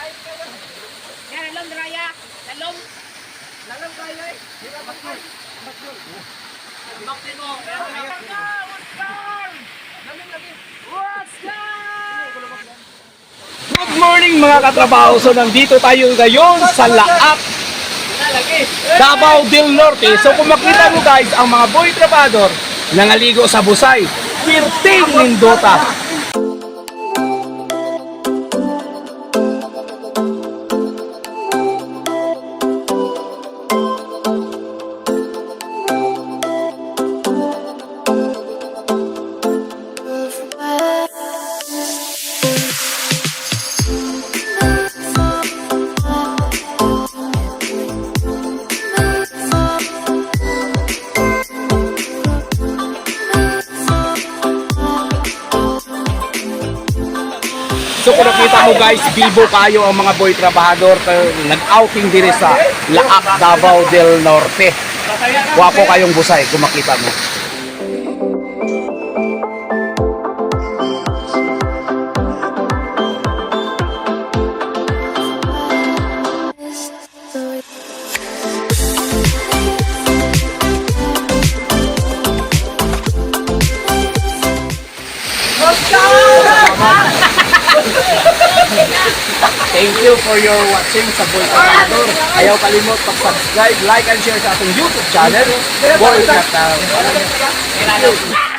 Yan, lalom, Raya. Lalom. Good morning mga katrabaho. So nandito tayo ngayon sa Laak, Davao del Norte. So kung makita mo guys, ang mga boy trabador nangaligo sa busay. Pirting Nindota. So kung nakita mo guys, bibo kayo ang mga boy trabahador nag-outing dire sa Laak, Davao del Norte. Wapo kayong busay kung makita mo. Thank you for your watching sa Boy Trabahador. Ayaw kalimot pag-subscribe, like, and share sa ating YouTube channel, Boy Trabahador.